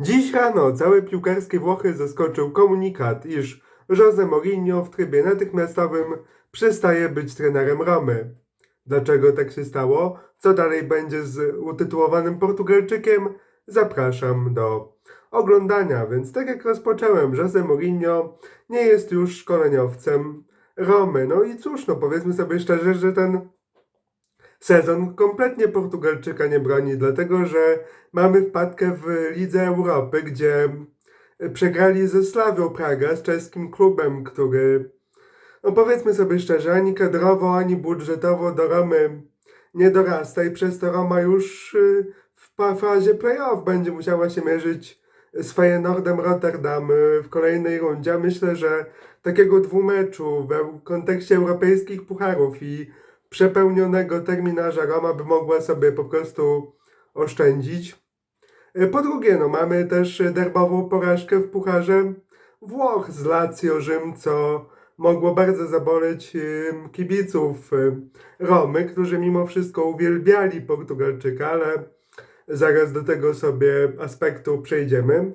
Dziś rano całe piłkarskie Włochy zaskoczył komunikat, iż Jose Mourinho w trybie natychmiastowym przestaje być trenerem Romy. Dlaczego tak się stało? Co dalej będzie z utytułowanym Portugalczykiem? Zapraszam do oglądania. Więc tak jak rozpocząłem, Jose Mourinho nie jest już szkoleniowcem Romy. No i cóż, no powiedzmy sobie szczerze, że ten sezon kompletnie Portugalczyka nie broni, dlatego że mamy wpadkę w Lidze Europy, gdzie przegrali ze Slawią Praga, z czeskim klubem, który, no powiedzmy sobie szczerze, ani kadrowo, ani budżetowo do Romy nie dorasta i przez to Roma już y, w fazie playoff będzie musiała się mierzyć z Feyenoordem Rotterdam y, w kolejnej rundzie. Myślę, że takiego dwumeczu w kontekście europejskich pucharów i przepełnionego terminarza Roma by mogła sobie po prostu oszczędzić. E, Po drugie, no mamy też derbową porażkę w Pucharze Włoch z Lazio Rzym, co mogło bardzo zaboleć kibiców ym, Romy, którzy mimo wszystko uwielbiali Portugalczyka, ale zaraz do tego sobie aspektu przejdziemy.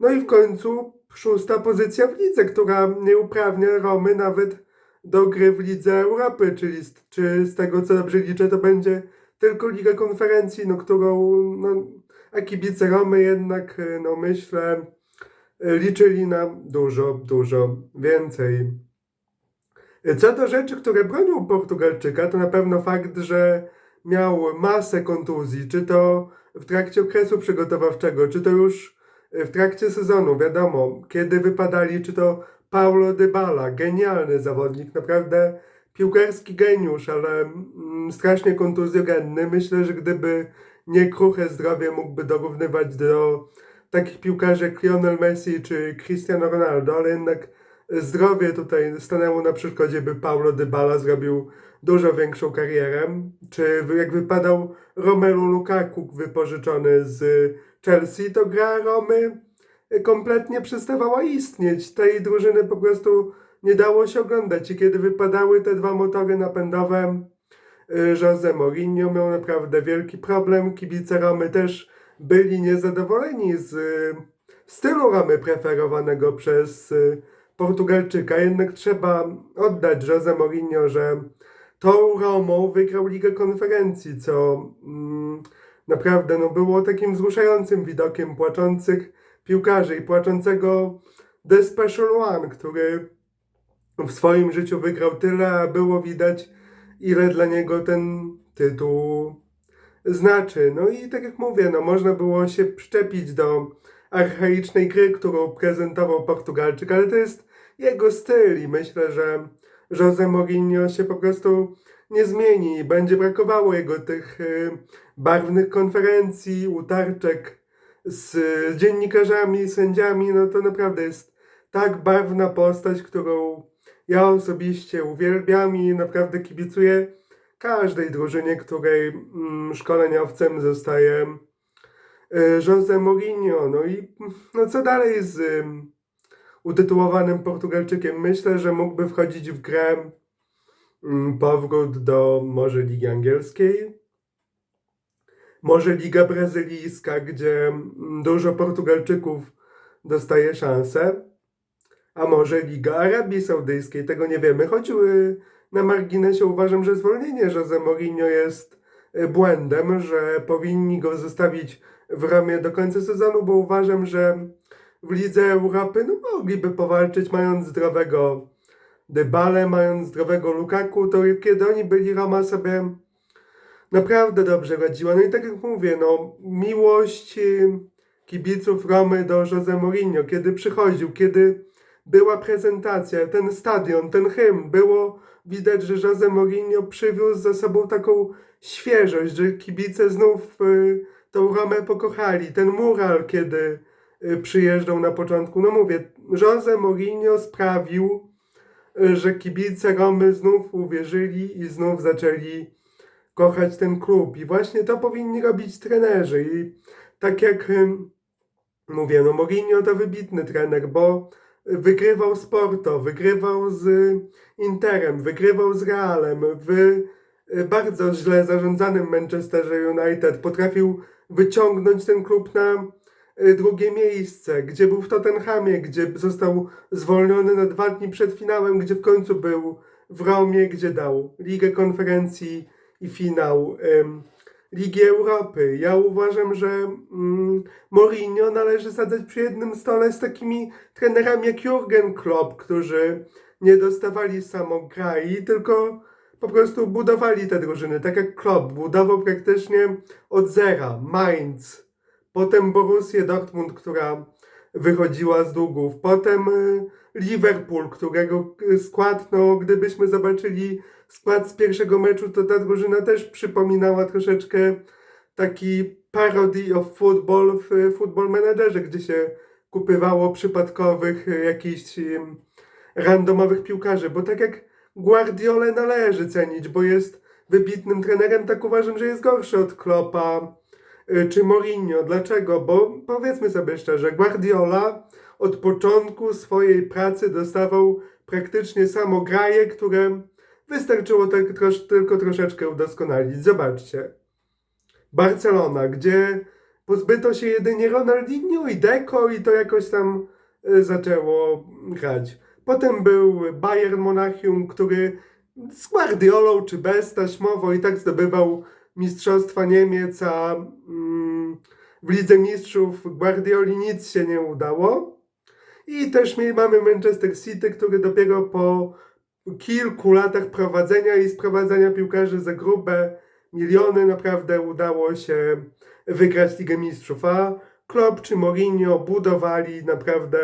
No i w końcu szósta pozycja w lidze, która nie uprawnia Romy nawet do gry w Lidze Europy, czyli z, czy z tego co dobrze liczę, to będzie tylko Liga Konferencji, no którą no, a kibice Romy jednak, no myślę, liczyli na dużo, dużo więcej. Co do rzeczy, które bronią Portugalczyka, to na pewno fakt, że miał masę kontuzji, czy to w trakcie okresu przygotowawczego, czy to już w trakcie sezonu, wiadomo, kiedy wypadali, czy to Paulo Dybala, genialny zawodnik, naprawdę piłkarski geniusz, ale mm, strasznie kontuzjogenny. Myślę, że gdyby nie kruche zdrowie, mógłby dorównywać do takich piłkarzy jak Lionel Messi czy Cristiano Ronaldo, ale jednak zdrowie tutaj stanęło na przeszkodzie, by Paulo Dybala zrobił dużo większą karierę. Czy jak wypadał Romelu Lukaku wypożyczony z Chelsea, to gra Romy kompletnie przestawała istnieć. Tej drużyny po prostu nie dało się oglądać. I kiedy wypadały te dwa motory napędowe, y, Jose Mourinho miał naprawdę wielki problem. Kibice Romy też byli niezadowoleni z y, stylu Romy preferowanego przez y, Portugalczyka. Jednak trzeba oddać Jose Mourinho, że tą Romą wygrał Ligę Konferencji, co mm, naprawdę no, było takim wzruszającym widokiem płaczących piłkarzy i płaczącego The Special One, który w swoim życiu wygrał tyle, a było widać, ile dla niego ten tytuł znaczy. No i tak jak mówię, no można było się przyczepić do archaicznej gry, którą prezentował Portugalczyk, ale to jest jego styl i myślę, że Jose Mourinho się po prostu nie zmieni będzie brakowało jego tych y, barwnych konferencji, utarczek z dziennikarzami, sędziami, no to naprawdę jest tak barwna postać, którą ja osobiście uwielbiam i naprawdę kibicuję każdej drużynie, której mm, szkoleniowcem zostaje y, Jose Mourinho. No i no co dalej z ym, utytułowanym Portugalczykiem? Myślę, że mógłby wchodzić w grę mm, powrót do może Ligi Angielskiej, może Liga Brazylijska, gdzie mm, dużo Portugalczyków dostaje szansę, a może Liga Arabii Saudyjskiej, tego nie wiemy. Choć y, na marginesie uważam, że zwolnienie Jose Mourinho jest y, błędem, że powinni go zostawić w ramie do końca sezonu, bo uważam, że w Lidze Europy no, mogliby powalczyć mając zdrowego Dybale, mając zdrowego Lukaku, to kiedy oni byli Roma sobie naprawdę dobrze radziła. No i tak jak mówię, no miłość y, kibiców Romy do Jose Mourinho, kiedy przychodził, kiedy była prezentacja, ten stadion, ten hymn, było widać, że Jose Mourinho przywiózł ze sobą taką świeżość, że kibice znów y, tą Romę pokochali. Ten mural, kiedy y, przyjeżdżał na początku, no mówię, Jose Mourinho sprawił, y, że kibice Romy znów uwierzyli i znów zaczęli kochać ten klub. I właśnie to powinni robić trenerzy. I tak jak mówię, no Mourinho to wybitny trener, bo wygrywał z Porto, wygrywał z Interem, wygrywał z Realem, w y, bardzo źle zarządzanym Manchesterze United. Potrafił wyciągnąć ten klub na y, drugie miejsce, gdzie był w Tottenhamie, gdzie został zwolniony na dwa dni przed finałem, gdzie w końcu był w Romie, gdzie dał Ligę Konferencji i finał Ligi Europy. Ja uważam, że mm, Mourinho należy sadzać przy jednym stole z takimi trenerami jak Jurgen Klopp, którzy nie dostawali samograi, tylko po prostu budowali te drużyny, tak jak Klopp budował praktycznie od zera Mainz, potem Borussię Dortmund, która wychodziła z długów, potem y, Liverpool, którego y, skład, no gdybyśmy zobaczyli skład z pierwszego meczu, to ta drużyna też przypominała troszeczkę taki parody of football w Football Managerze, gdzie się kupywało przypadkowych y, jakichś randomowych piłkarzy, bo tak jak Guardiolę należy cenić, bo jest wybitnym trenerem, tak uważam, że jest gorszy od Kloppa y, czy Mourinho. Dlaczego? Bo powiedzmy sobie szczerze, Guardiola od początku swojej pracy dostawał praktycznie samo graje, które wystarczyło tak trosz, tylko troszeczkę udoskonalić. Zobaczcie. Barcelona, gdzie pozbyto się jedynie Ronaldinho i Deco i to jakoś tam y, zaczęło grać. Potem był Bayern Monachium, który z Guardiolą czy bez taśmowo i tak zdobywał Mistrzostwa Niemiec, a mm, w Lidze Mistrzów Guardioli nic się nie udało. I też mamy Manchester City, który dopiero po kilku latach prowadzenia i sprowadzania piłkarzy za grube miliony naprawdę udało się wygrać Ligę Mistrzów. A Klopp czy Mourinho budowali naprawdę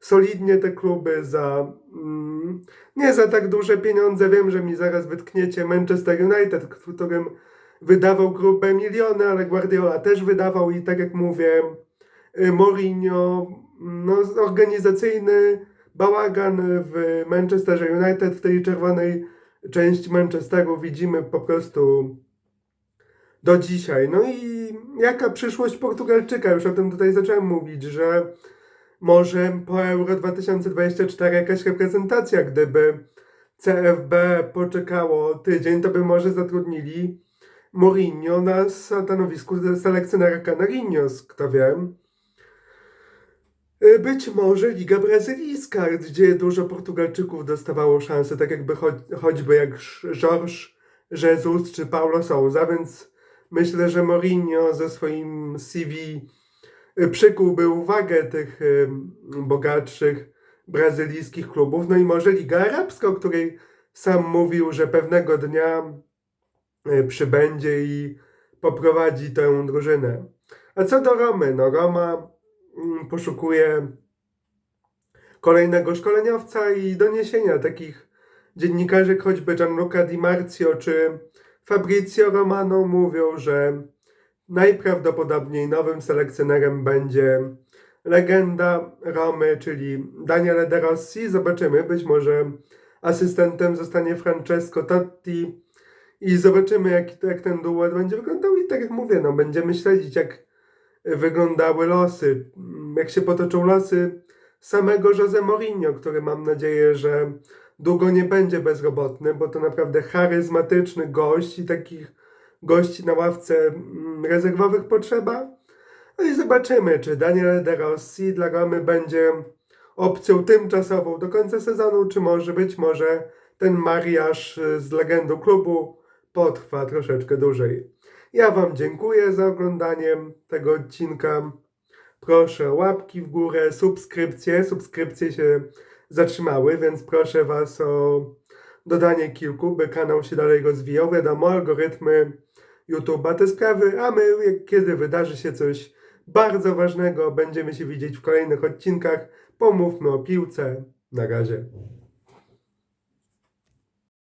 solidnie te kluby za mm, nie za tak duże pieniądze. Wiem, że mi zaraz wytkniecie Manchester United, którym wydawał grube miliony, ale Guardiola też wydawał i tak jak mówię, y, Mourinho, no organizacyjny bałagan w Manchesterze United, w tej czerwonej części Manchesteru widzimy po prostu do dzisiaj. No i jaka przyszłość Portugalczyka? Już o tym tutaj zacząłem mówić, że może po Euro 2024 jakaś reprezentacja, gdyby CFB poczekało tydzień, to by może zatrudnili Mourinho na stanowisku selekcjonera Canarinos, kto wie. Y, Być może Liga Brazylijska, gdzie dużo Portugalczyków dostawało szansę, tak jakby cho choćby jak Jorge Jesus czy Paulo Souza, więc myślę, że Mourinho ze swoim CV y, przykułby uwagę tych y, bogatszych brazylijskich klubów, no i może Liga Arabska, o której sam mówił, że pewnego dnia przybędzie i poprowadzi tę drużynę. A co do Romy, no Roma mm, poszukuje kolejnego szkoleniowca i doniesienia takich dziennikarzy, choćby Gianluca Di Marzio czy Fabrizio Romano mówią, że najprawdopodobniej nowym selekcjonerem będzie legenda Romy, czyli Daniele De Rossi. Zobaczymy, być może asystentem zostanie Francesco Totti i zobaczymy, jak, jak ten duet będzie wyglądał. I tak jak mówię, no, będziemy śledzić, jak wyglądały losy, jak się potoczą losy samego Jose Mourinho, który mam nadzieję, że długo nie będzie bezrobotny, bo to naprawdę charyzmatyczny gość i takich gości na ławce mm, rezerwowych potrzeba. No i zobaczymy, czy Daniel De Rossi dla Romy będzie opcją tymczasową do końca sezonu, czy może być może ten mariaż y, z legendą klubu potrwa troszeczkę dłużej. Ja Wam dziękuję za oglądanie tego odcinka. Proszę łapki w górę, subskrypcje. Subskrypcje się zatrzymały, więc proszę Was o dodanie kilku, by kanał się dalej rozwijał. Wiadomo, algorytmy YouTube'a te sprawy, a my, kiedy wydarzy się coś bardzo ważnego, będziemy się widzieć w kolejnych odcinkach. Pomówmy o piłce. Na razie.